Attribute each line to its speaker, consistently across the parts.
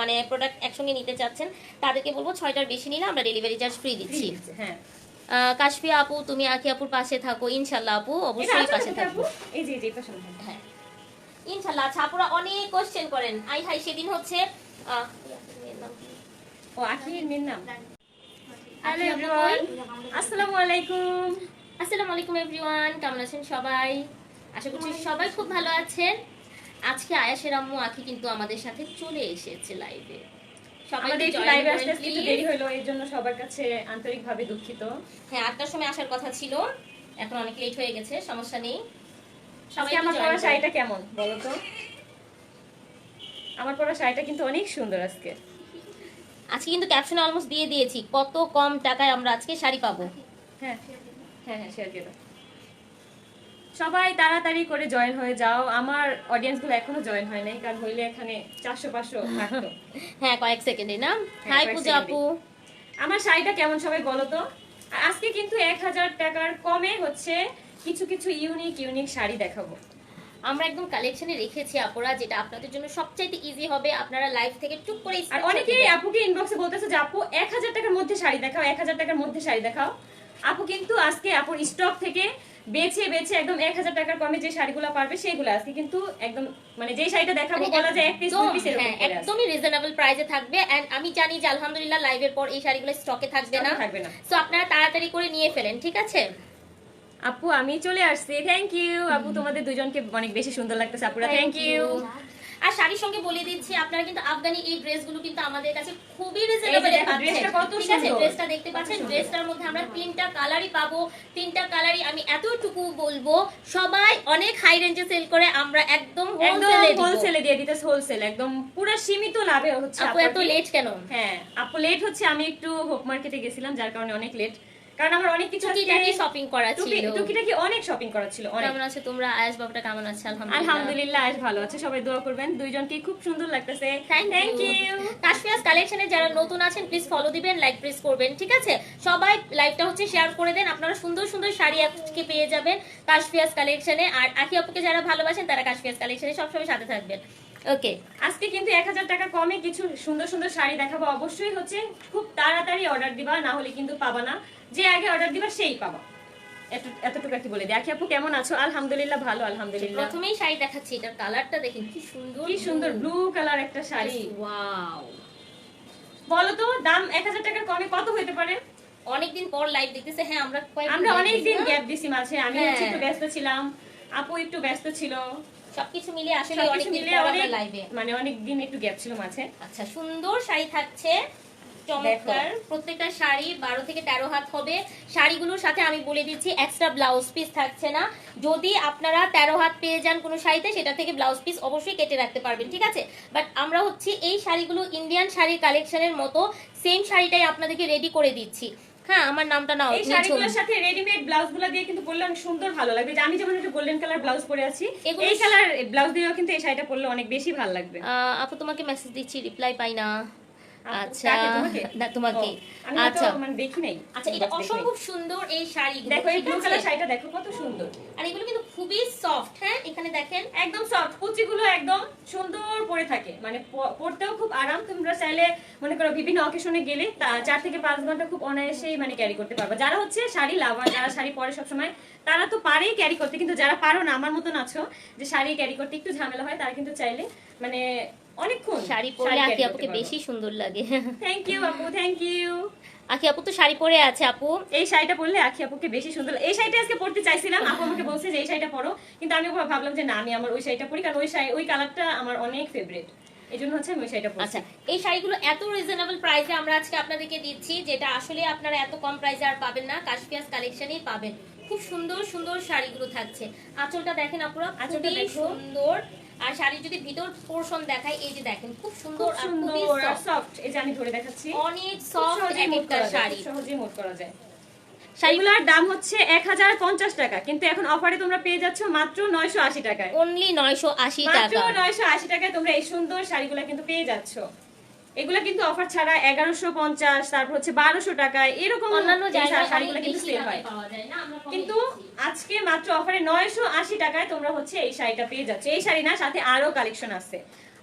Speaker 1: মানে প্রোডাক্ট একসঙ্গে নিতে চাচ্ছেন তাদেরকে বলব ছয়টার বেশি নিলে আমরা ডেলিভারি চার্জ ফ্রি দিচ্ছি।
Speaker 2: হ্যাঁ।
Speaker 1: কাশফিয়া আপু তুমি আকি আপুর পাশে থাকো ইনশাল্লাহ আপু অবশ্যই পাশে
Speaker 2: নাকি
Speaker 1: থাকব।
Speaker 2: এই যে এই পাশে হ্যাঁ।
Speaker 1: ইনশাল্লাহ আচ্ছা আপুরা অনেক কোশ্চেন করেন। আই হাই সেদিন হচ্ছে
Speaker 2: ও আখির মেয়ের নাম?
Speaker 1: হ্যালো
Speaker 2: এভরিওয়ান আসসালামু আলাইকুম।
Speaker 1: আসসালামু আলাইকুম এভরিওয়ান কেমন আছেন সবাই? আশা করছি সবাই খুব ভালো আছেন। আজকে আয়াসের আম্মু আখি কিন্তু আমাদের সাথে চলে এসেছে লাইভে।
Speaker 2: দেরি হলো এর জন্য সবার কাছে আন্তরিকভাবে দুঃখিত।
Speaker 1: হ্যাঁ আটটার সময় আসার কথা ছিল এখন অনেক লেট হয়ে গেছে সমস্যা নেই। সবাই
Speaker 2: আজকে আমার পরা শাড়িটা কেমন বলো তো? আমার পরা শাড়িটা কিন্তু অনেক সুন্দর আজকে।
Speaker 1: আজকে কিন্তু ক্যাপশন অলমোস্ট দিয়ে দিয়েছি কত কম টাকায় আমরা আজকে শাড়ি পাবো।
Speaker 2: হ্যাঁ হ্যাঁ হ্যাঁ শেয়ার করে দাও। সবাই তাড়াতাড়ি করে জয়েন হয়ে যাও। আমার অডিয়েন্সগুলো এখনও জয়েন হয় নাই কারণ হইলে এখানে চারশো পাঁচশো থাকতো।
Speaker 1: হ্যাঁ কয়েক সেকেন্ডে না?
Speaker 2: হ্যাঁ,
Speaker 1: হাই
Speaker 2: কয়েক
Speaker 1: পূজা আপু।
Speaker 2: আমার শাড়িটা কেমন সবাই বলো তো? আজকে কিন্তু এক হাজার টাকার কমে হচ্ছে কিছু কিছু ইউনিক ইউনিক শাড়ি দেখাবো।
Speaker 1: আমরা একদম কালেকশনে রেখেছি আপুরা যেটা আপনাদের জন্য সবচাইতে ইজি হবে। আপনারা লাইভ থেকে টুক করে
Speaker 2: আর অনেকেই আপুকে ইনবক্সে বলতেছে যে আপু এক হাজার টাকার মধ্যে শাড়ি দেখাও এক হাজার টাকার মধ্যে শাড়ি দেখাও। আপু কিন্তু আজকে আপুর স্টক থেকে বেছে বেছে একদম এক হাজার টাকার কমে যে শাড়িগুলো পারবে সেগুলো আজকে কিন্তু একদম মানে যে শাড়িটা দেখাবো
Speaker 1: মানে
Speaker 2: বলা যায় এক পিস দুই পিসের আছে।
Speaker 1: একদমই রিজনেবল প্রাইসে থাকবে এন্ড আমি জানি যে আলহামদুলিল্লাহ লাইভের পর এই শাড়িগুলো স্টকে থাকবে না।
Speaker 2: থাকবে না।
Speaker 1: সো আপনারা তাড়াতাড়ি করে নিয়ে ফেলেন ঠিক আছে?
Speaker 2: আপু আমি চলে আসছি। থ্যাংক ইউ আপু তোমাদের দুজনকে অনেক বেশি সুন্দর লাগতেছে আপুরা। থ্যাংক ইউ
Speaker 1: আর শাড়ির সঙ্গে বলে দিচ্ছি আপনারা কিন্তু আফগানি এই ড্রেসগুলো কিন্তু আমাদের কাছে খুবই রিজনেবল
Speaker 2: ড্রেসটা কত
Speaker 1: ঠিক আছে ড্রেসটা দেখতে পাচ্ছেন ড্রেসটার মধ্যে আমরা তিনটা কালারই পাবো। তিনটা কালারই আমি এতটুকু বলব সবাই অনেক হাই রেঞ্জে সেল করে আমরা একদম
Speaker 2: একদম
Speaker 1: হোলসেলে
Speaker 2: দিয়ে দিতেছে হোলসেল একদম পুরো সীমিত লাভে হচ্ছে
Speaker 1: আপু এত লেট কেন?
Speaker 2: হ্যাঁ আপু লেট হচ্ছে আমি একটু হোপ মার্কেটে গেছিলাম যার কারণে অনেক লেট কারণ আমার অনেক কিছু
Speaker 1: টুকিটাকি শপিং করা ছিল।
Speaker 2: টুকিটাকি অনেক শপিং করা ছিল অনেক।
Speaker 1: কেমন আছে তোমরা? আয়াস বাবুটা কেমন আছে? আলহামদুলিল্লাহ।
Speaker 2: আলহামদুলিল্লাহ আজ ভালো আছে। সবাই দোয়া করবেন। দুইজনকে খুব সুন্দর লাগতেছে।
Speaker 1: থ্যাংক ইউ কাশফিয়াস কালেকশনে যারা নতুন আছেন প্লিজ ফলো দিবেন লাইক প্রেস করবেন ঠিক আছে? সবাই লাইভটা হচ্ছে শেয়ার করে দেন। আপনারা সুন্দর সুন্দর শাড়ি আজকে পেয়ে যাবেন কাশফিয়াস কালেকশনে আর আকি আপুকে যারা ভালোবাসেন তারা কাশফিয়াস কালেকশনে সবসময় সাথে থাকবেন। ওকে
Speaker 2: আজকে কিন্তু এক হাজার টাকা কমে কিছু সুন্দর সুন্দর শাড়ি দেখাবো। অবশ্যই হচ্ছে খুব তাড়াতাড়ি অর্ডার দিবা না হলে কিন্তু পাবা না। যে আগে অর্ডার দিবা সেই পাবা। এত- এতটুকু কি বলে দেখি আপু কেমন আছো? আলহামদুলিল্লাহ ভালো আলহামদুলিল্লাহ।
Speaker 1: প্রথমেই শাড়ি দেখাচ্ছি এটার কালারটা দেখেন কি সুন্দর।
Speaker 2: কি সুন্দর ব্লু কালার একটা শাড়ি।
Speaker 1: ওয়াও
Speaker 2: বলো তো দাম এক হাজার টাকার কমে কত হতে পারে?
Speaker 1: অনেকদিন পর লাইভ দেখতেছে। হ্যাঁ আমরা
Speaker 2: আমরা
Speaker 1: live
Speaker 2: অনেক দিন
Speaker 1: দেখছি না?
Speaker 2: গ্যাপ দিছি মাঝে। আমি
Speaker 1: হ্যাঁ।
Speaker 2: একটু ব্যস্ত ছিলাম আপু একটু ব্যস্ত ছিল।
Speaker 1: সবকিছু মিলিয়ে আসলে অনেকদিন
Speaker 2: মিলে অনেক
Speaker 1: লাইভে
Speaker 2: মানে অনেক দিন একটু গ্যাপ ছিল মাঝে।
Speaker 1: আচ্ছা সুন্দর শাড়ি থাকছে। চমৎকার। প্রত্যেকটা শাড়ি বারো থেকে তেরো হাত হবে। শাড়িগুলোর সাথে আমি বলে দিচ্ছি এক্সট্রা ব্লাউজ পিস থাকছে না। যদি আপনারা তেরো হাত পেয়ে যান কোনো শাড়িতে সেটা থেকে ব্লাউজ পিস অবশ্যই কেটে রাখতে পারবেন ঠিক আছে? বাট আমরা হচ্ছে এই শাড়িগুলো ইন্ডিয়ান শাড়ির কালেকশনের মতো সেম শাড়িটাই আপনাদেরকে রেডি করে দিচ্ছি। হ্যাঁ আমার নামটা নাও
Speaker 2: এই শাড়িগুলোর সাথে রেডিমেড ব্লাউজগুলো দিয়ে কিন্তু পরলে অনেক সুন্দর ভালো লাগবে। যে আমি যেমন একটা গোল্ডেন কালার ব্লাউজ পরে আছি এই কালার ব্লাউজ দিয়েও কিন্তু এই শাড়িটা পরলে অনেক বেশি ভালো লাগবে।
Speaker 1: আহ, আপু তোমাকে মেসেজ দিচ্ছি রিপ্লাই পাই না। আচ্ছা না তোমাকে।
Speaker 2: ও, আমি হয়তো
Speaker 1: আচ্ছা।
Speaker 2: মানে দেখি নাই।
Speaker 1: আচ্ছা এটা অসম্ভব সুন্দর এই শাড়িগুলো
Speaker 2: দেখো এই ব্লু কালার শাড়িটা দেখো কত সুন্দর।
Speaker 1: আর এগুলো কিন্তু খুবই সফট হ্যাঁ? এখানে দেখেন।
Speaker 2: একদম সফট কুচিগুলো একদম সুন্দর পরে থাকে। মানে পরতেও খুব আরাম। তোমরা চাইলে মনে করো বিভিন্ন অকেশনে গেলে চার থেকে পাঁচ ঘণ্টা খুব অনায়াসেই মানে ক্যারি করতে পারবে। যারা হচ্ছে শাড়ি লাভার যারা শাড়ি পরে সবসময় তারা তো পারেই ক্যারি করতে। কিন্তু যারা পারো না আমার মতন আছো যে শাড়ি ক্যারি করতে একটু ঝামেলা হয় তারা কিন্তু চাইলে মানে অনেকক্ষণ
Speaker 1: শাড়ি পরলে আকি আপুকে বেশি সুন্দর লাগে।
Speaker 2: থ্যাংক ইউ আপু থ্যাংক ইউ
Speaker 1: আকি আপু তো শাড়ি পরে আছে আপু।
Speaker 2: এই শাড়িটা পরলে আখি আপুকে বেশি সুন্দর এই শাড়িটা আজকে পরতে চাইছিলাম আপু আমাকে বলছে যে এই শাড়িটা পরো। কিন্তু আমি ভাবলাম যে না আমি আমার ওই শাড়িটা পরি কারণ ওই শাড়ি ওই কালারটা আমার অনেক ফেভারিট এই জন্য হচ্ছে আমি ওই শাড়িটা
Speaker 1: আচ্ছা এই শাড়িগুলো এত রিজনেবল প্রাইসে আমরা আজকে আপনাদেরকে দিচ্ছি যেটা আসলে আপনারা এত কম প্রাইসে আর পাবেন না। কাশপিয়াস কালেকশনই পাবেন। খুব সুন্দর সুন্দর শাড়িগুলো থাকছে। আঁচলটা দেখেন আপুরা
Speaker 2: আঁচলটা
Speaker 1: সুন্দর। আর শাড়ির যদি ভিতর পোর্শন দেখায় এই যে দেখেন খুব সুন্দর আর খুবই soft।
Speaker 2: সফট এই যে আমি ধরে দেখাচ্ছি।
Speaker 1: অনেক সফট একটা
Speaker 2: করা যায়,
Speaker 1: শাড়ি।
Speaker 2: সহজে মোট করা যায়। শাড়িগুলোর দাম হচ্ছে এক হাজার পঞ্চাশ টাকা কিন্তু এখন অফারে তোমরা পেয়ে যাচ্ছ মাত্র নয়শো আশি টাকায়।
Speaker 1: অনলি নয়শো আশি
Speaker 2: মাত্র
Speaker 1: টাকা।
Speaker 2: নয়শো আশি টাকায় তোমরা এই সুন্দর শাড়িগুলো কিন্তু পেয়ে যাচ্ছ। এগুলো কিন্তু অফার ছাড়া এগারোশো পঞ্চাশ তারপর হচ্ছে বারোশো টাকায় এরকম
Speaker 1: অন্যান্য
Speaker 2: শাড়িগুলো কিন্তু সেল হয়। আজকে মাত্র অফারে নয়শো আশি টাকায় তোমরা হচ্ছে এই শাড়িটা পেয়ে যাচ্ছ। এই শাড়ি না সাথে আরও কালেকশন আছে।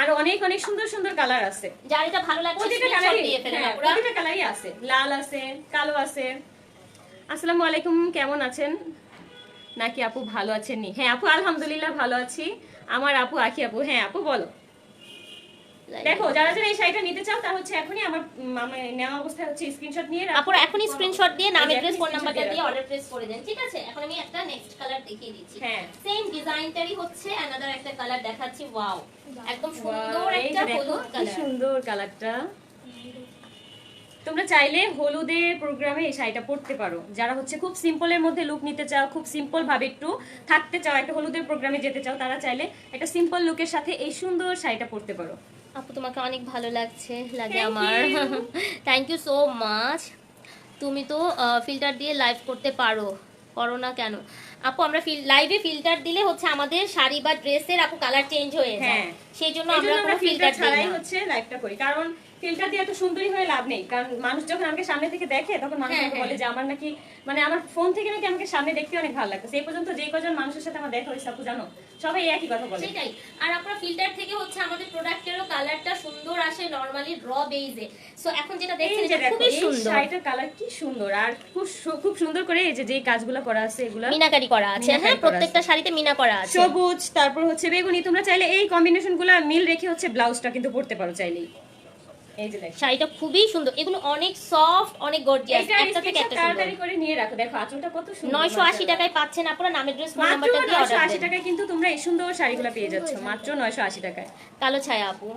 Speaker 2: আর অনেক অনেক সুন্দর সুন্দর কালার আছে।
Speaker 1: যার ভালো লাগছে
Speaker 2: প্রতিটা কালারই
Speaker 1: দিয়ে ফেলেন
Speaker 2: হ্যাঁ,
Speaker 1: আপুরা
Speaker 2: প্রতিটা কালারই আছে। লাল আছে কালো আছে। আসসালামু আলাইকুম কেমন আছেন? নাকি আপু ভালো আছেন নি হ্যাঁ আপু আলহামদুলিল্লাহ ভালো আছি। আমার আপু আখি আপু হ্যাঁ আপু বলো। দেখো যারা যারা এই শাড়িটা নিতে চাও তার হচ্ছে এখনই আমার নেওয়া অবস্থায় হচ্ছে স্ক্রিনশট নিয়ে।
Speaker 1: আপুরা এখনই স্ক্রিনশট দিয়ে নাম
Speaker 2: এখনই
Speaker 1: ফোন নাম্বারটা দিয়ে অর্ডার প্লেস করে দেন ঠিক আছে? এখন আমি একটা নেক্সট কালার দেখিয়ে দিচ্ছি।
Speaker 2: হ্যাঁ।
Speaker 1: সেম ডিজাইনটারই হচ্ছে অ্যানাদার একটা কালার দেখাচ্ছি ওয়াও একদম সুন্দর একটা হলুদ কালার
Speaker 2: সুন্দর কালারটা তোমরা চাইলে হলুদের প্রোগ্রামে এই শাড়িটা পরতে পারো। যারা হচ্ছে খুব সিম্পলের মধ্যে লুক নিতে চাও খুব সিম্পল ভাবে একটু থাকতে চাও একটা হলুদের প্রোগ্রামে যেতে চাও তারা চাইলে একটা সিম্পল লুকের সাথে এই সুন্দর শাড়িটা পরতে পারো।
Speaker 1: আপু তোমাকে অনেক ভালো লাগছে লাগে আমার। থ্যাংক ইউ সো মাচ তুমি তো ফিল্টার দিয়ে লাইভ করতে পারো। করো না কেন? আপু আমরা লাইভে ফিল্টার দিলে হচ্ছে আমাদের শাড়ি বা ড্রেসের আপু কালার চেঞ্জ হয়ে যায়।
Speaker 2: হ্যাঁ।
Speaker 1: সেই জন্য আমরা কোনো ফিল্টার
Speaker 2: ছাড়াই হচ্ছে লাইভটা করি। কারণ ফিল্টার দিয়ে এত সুন্দরী হয়ে লাভ নেই। কারণ মানুষ যখন আমাকে সামনে থেকে দেখে তখন মানুষ
Speaker 1: হ্যাঁ,
Speaker 2: আমাকে
Speaker 1: হ্যাঁ।
Speaker 2: বলে যে আমার নাকি মানে আমার ফোন থেকে নাকি আমাকে সামনে দেখতে অনেক ভালো লাগতো সেই পর্যন্ত যেই কজন মানুষের সাথে আমার দেখা হয়েছে আপু জানো সবাই একই কথা বলে।
Speaker 1: সেটাই। আর আপনার ফিল্টার থেকে হচ্ছে আমাদের প্রোডাক্টেরও কালারটা সুন্দর আসে নরমালি র বেইজে সো এখন যেটা দেখছেন
Speaker 2: যে
Speaker 1: এটা খুবই সুন্দর।
Speaker 2: শাড়িটার কালার কি সুন্দর আর খুব খুব সুন্দর করে এই যে যে কাজগুলো করা আছে এগুলা।
Speaker 1: মিনাকারি করা আছে হ্যাঁ প্রত্যেকটা শাড়িতে মিনা করা আছে।
Speaker 2: সবুজ তারপর হচ্ছে বেগুনি তোমরা চাইলে এই কম্বিনেশনগুলা মিল রেখে হচ্ছে ব্লাউজটা কিন্তু পরতে পারো চাইলেই। যে
Speaker 1: শাড়িটা খুবই সুন্দর। এগুলো অনেক সফট অনেক গর্জিয়াস
Speaker 2: এটা
Speaker 1: একটা থেকে একটা সুন্দর।
Speaker 2: তাড়াতাড়ি করে নিয়ে রাখো। দেখো আঁচলটা কত সুন্দর
Speaker 1: নয়শো আশি
Speaker 2: মাশাআল্লাহ।
Speaker 1: টাকায় পাচ্ছেন আপনারা। নামের ড্রেস ফোন নাম্বারটা দিয়ে অর্ডার
Speaker 2: আশি
Speaker 1: দেন
Speaker 2: টাকায় কিন্তু তোমরা এই সুন্দর শাড়িগুলো পেয়ে যাচ্ছ। মাত্র নয়শো আশি টাকায়।
Speaker 1: কালো ছায়া আপু।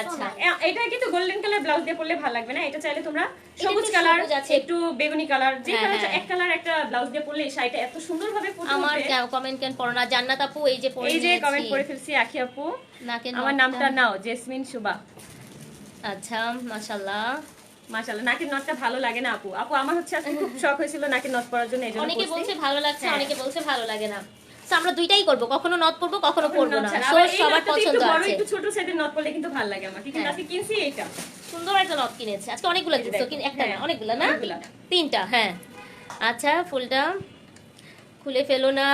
Speaker 1: আচ্ছা।
Speaker 2: এটা কিন্তু গোল্ডেন কালার ব্লাউজ দিয়ে পরলে ভালো লাগবে না। এটা চাইলে তোমরা সবুজ কালার একটু বেগুনি কালার যে
Speaker 1: হ্যাঁ,
Speaker 2: কালার
Speaker 1: হ্যাঁ।
Speaker 2: এক কালার একটা ব্লাউজ দিয়ে পরলে এই শাড়িটা এত সুন্দর ভাবে
Speaker 1: আমার। কমেন্ট কেন পড়ো না? জান্নাত আপু এই যে পড়ে
Speaker 2: এই যে কমেন্ট করে ফেলছি আখি আপু। আমার নামটা নাও জেসমিন সুবা।
Speaker 1: আচ্ছা মাশাআল্লাহ।
Speaker 2: মাশাআল্লাহ নাকের নথটা ভালো লাগে না আপু? আপু আমার হচ্ছে আজকে খুব শখ হয়েছিল নাকের নথ পরার জন্য এজন্য
Speaker 1: অনেকে বলছে ভালো লাগছে
Speaker 2: হ্যাঁ।
Speaker 1: অনেকে বলছে ভালো লাগে না। তো আমরা দুইটাই করব কখনো নথ পরবো কখনো পরবো না।
Speaker 2: এই
Speaker 1: সবার পছন্দ আছে।
Speaker 2: একটু ছোট সাইজের নথ পরলে কিন্তু ভালো লাগে আমার কিন্তু
Speaker 1: হ্যাঁ।
Speaker 2: আজকে কিনছি এটা
Speaker 1: সুন্দর একটা নথ কিনেছে। আজকে অনেকগুলো কিনছো কিন্তু একটা না
Speaker 2: হ্যাঁ,
Speaker 1: অনেকগুলো না? তিনটা হ্যাঁ। আচ্ছা ফুলটা। খুলে ফেলো না।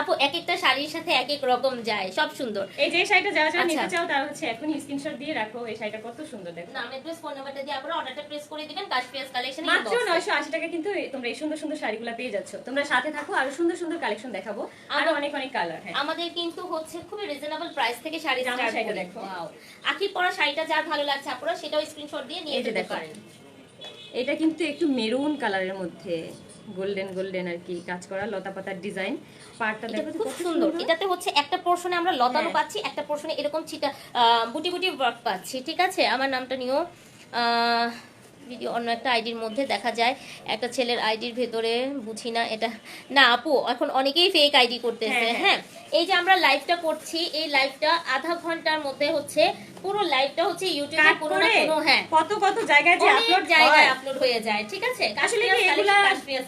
Speaker 1: আপু এক একটা শাড়ির সাথে এক এক রকম যায় সব সুন্দর।
Speaker 2: এই যে শাড়িটা যারা যারা
Speaker 1: আচ্ছা।
Speaker 2: নিতে চাও তারা হচ্ছে এখনই স্ক্রিনশট দিয়ে রাখো এই শাড়িটা কত সুন্দর দেখো।
Speaker 1: নামের ড্রেস ফোন নাম্বারটা দিয়ে আপনারা অর্ডারটা প্রেস করে দিবেন কাশপিয়াস কালেকশন
Speaker 2: মাত্র নয়শো আশি টাকা কিন্তু তোমরা এই সুন্দর সুন্দর শাড়িগুলো পেয়ে যাচ্ছ। তোমরা সাথে থাকো আরও সুন্দর সুন্দর কালেকশন দেখাবো। আরও অনেক অনেক কালার হ্যাঁ।
Speaker 1: আমাদের কিন্তু হচ্ছে খুবই রিজনেবল প্রাইস থেকে শাড়ি স্টার্ট
Speaker 2: শাড়িটা দেখো।
Speaker 1: ওয়াও আখির পরা শাড়িটা যার ভালো লাগছে আপনারা সেটাও স্ক্রিনশট দিয়ে নিয়ে যেতে। পারেন।
Speaker 2: এটা কিন্তু একটু মেরুন কালারের মধ্যে। গোল্ডেন গোল্ডেন আর কি কাজ করা লতা পাতার ডিজাইন। পাড়টা দেখো
Speaker 1: খুব সুন্দর। এটাতে হচ্ছে একটা পোর্শনে আমরা লতানো
Speaker 2: হ্যাঁ।
Speaker 1: পাচ্ছি একটা পোর্শনে এরকম ছিটা আহ, বুটি বুটি ওয়ার্ক পাচ্ছি ঠিক আছে? আমার নামটা নিও। ভিডিও অন্য একটা আইডির মধ্যে দেখা যায়। একটা ছেলের আইডির ভেতরে বুঝি না এটা। না আপু এখন অনেকেই ফেক আইডি করতেছে
Speaker 2: হ্যাঁ,
Speaker 1: হ্যাঁ। এই যে আমরা লাইভটা করছি এই লাইভটা আধা ঘণ্টার মধ্যে হচ্ছে পুরো লাইভটা হচ্ছে ইউটিউবে কোনো না কোনো হ্যাঁ।
Speaker 2: কত কত জায়গায় যে আপলোড
Speaker 1: জায়গায় আপলোড হয়ে যায় ঠিক আছে?
Speaker 2: আসলে কি এগুলা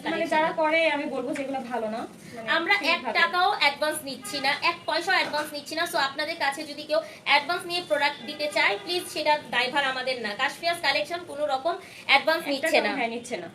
Speaker 2: মানে যারা করে আমি বলব যে এগুলা ভালো না। মানে
Speaker 1: আমরা এক টাকাও অ্যাডভান্স নিচ্ছি না এক পয়সাও অ্যাডভান্স নিচ্ছি না সো আপনাদের কাছে যদি কেউ অ্যাডভান্স নিয়ে প্রোডাক্ট দিতে চায় প্লিজ সেটা ড্রাইভার আমাদের না। কাশ্মীর কালেকশন কোনো রকম অ্যাডভান্স নিচ্ছে না।
Speaker 2: হ্যাঁ নিচ্ছে না।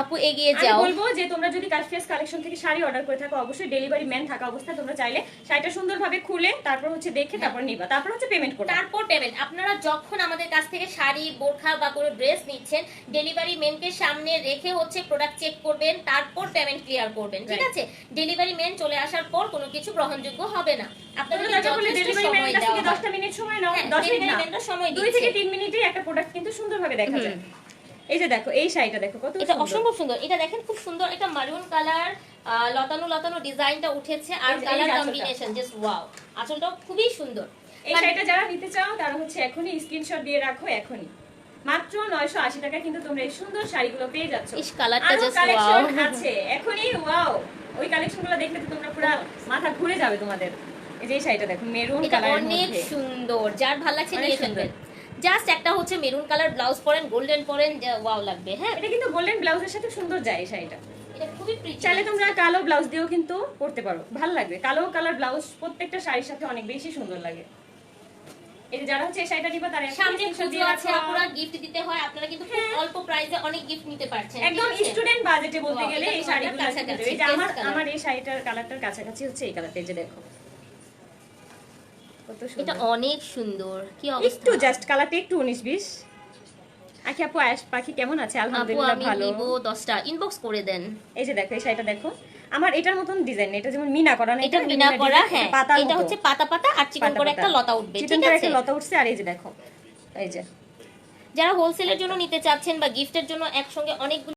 Speaker 1: আপু এগিয়ে
Speaker 2: আমি
Speaker 1: যাও।
Speaker 2: বলব যে তোমরা যদি কাশফিয়াস কালেকশন থেকে শাড়ি অর্ডার করে থাকো অবশ্যই ডেলিভারি ম্যান থাকা অবস্থায় তোমরা চাইলে শাড়িটা সুন্দরভাবে খুলে তারপর হচ্ছে দেখে তারপর নিবা। তারপর হচ্ছে পেমেন্ট করবে।
Speaker 1: তারপর পেমেন্ট আপনারা যখন আমাদের কাছ থেকে শাড়ি বোরখা বা কোনো ড্রেস নিচ্ছেন ডেলিভারি মেনকে সামনে রেখে হচ্ছে প্রোডাক্ট চেক করবেন তারপর পেমেন্ট ক্লিয়ার করবেন ঠিক আছে? ডেলিভারি মেন চলে আসার পর কোনো কিছু গ্রহণযোগ্য হবে না। আপনাদের যথেষ্ট
Speaker 2: ডেলিভারি
Speaker 1: সময়
Speaker 2: ম্যানের কাছ
Speaker 1: দেওয়া
Speaker 2: থেকে
Speaker 1: হয়।
Speaker 2: 10টা মিনিট সময় নাও
Speaker 1: হ্যাঁ,
Speaker 2: 10 মিনিট
Speaker 1: delivery
Speaker 2: না
Speaker 1: man রা সময়
Speaker 2: দুই থেকে 3 মিনিটেই একটা প্রোডাক্ট কিন্তু সুন্দরভাবে দেখা যায়। এই যে দেখো এই শাড়িটা দেখো কত
Speaker 1: এটা অসম্ভব সুন্দর। এটা দেখেন খুব সুন্দর একটা মারুন কালার লতানো লতানো ডিজাইনটা উঠেছে আর কালার কম্বিনেশন জাস্ট ওয়াও আঁচলটাও খুবই সুন্দর।
Speaker 2: এই শাড়িটা যারা নিতে চাও তারা হচ্ছে এখনই স্ক্রিনশট দিয়ে রাখো এখনই। মাত্র 980 টাকা কিন্তু তোমরা এই সুন্দর শাড়িগুলো পেয়ে যাচ্ছ।
Speaker 1: ইস, কালারটা
Speaker 2: কালেকশন
Speaker 1: wow.
Speaker 2: আছে এখনই ওয়াও ওই কালেকশনগুলো দেখলে তো তোমরা পুরো মাথা ঘুরে যাবে তোমাদের। এই যে শাড়িটা দেখো মেরুন
Speaker 1: এটা
Speaker 2: কালারের
Speaker 1: অনেক সুন্দর যার ভালো লাগছে নিয়ে। ফেলবেন জাস্ট একটা হচ্ছে মেরুন কালার ব্লাউজ পরেন গোল্ডেন পরেন ওয়াও লাগবে হ্যাঁ?
Speaker 2: এটা কিন্তু গোল্ডেন ব্লাউজের সাথে সুন্দর যায় এই শাড়িটা।
Speaker 1: এটা খুবই
Speaker 2: চাইলে তোমরা কালো ব্লাউজ দিয়েও কিন্তু পরতে পারো ভালো লাগবে। কালো কালার ব্লাউজ প্রত্যেকটা শাড়ির সাথে অনেক বেশি সুন্দর লাগে। এই যে যারা হচ্ছে এই শাড়িটা নিবা তারা
Speaker 1: সামনে পুজো আছে আপনারা গিফট দিতে হয় আপনারা কিন্তু খুব
Speaker 2: হ্যাঁ।
Speaker 1: অল্প প্রাইসে অনেক গিফট নিতে পারছেন
Speaker 2: একদম স্টুডেন্ট বাজেটে বলতে গেলে এই
Speaker 1: কাছাকাছি,
Speaker 2: আমার আমার এই শাড়িটার কালারটার কাছাকাছি হচ্ছে এই কালারটা এই যে দেখো। কত
Speaker 1: এটা অনেক সুন্দর কি
Speaker 2: একটু জাস্ট কালারটা একটু উনিশ বিশ। আখি আপু আয়াস পাখি কেমন আছে? আলহামদুলিল্লাহ
Speaker 1: আমি নিব দশটা। ইনবক্স করে দেন।
Speaker 2: এই যে দেখো এই শাড়িটা দেখো। আমার এটার মতন ডিজাইন এটা যেমন মিনা করা না
Speaker 1: এটা মিনা করা হ্যাঁ। এটা হচ্ছে পাতা পাতা আর চিকন করে একটা লতা উঠবে ঠিক আছে?
Speaker 2: একটা লতা উঠছে আর এই যে দেখো এই যে।
Speaker 1: যারা হোলসেলের জন্য নিতে চাচ্ছেন বা গিফটের জন্য একসঙ্গে অনেকগুলো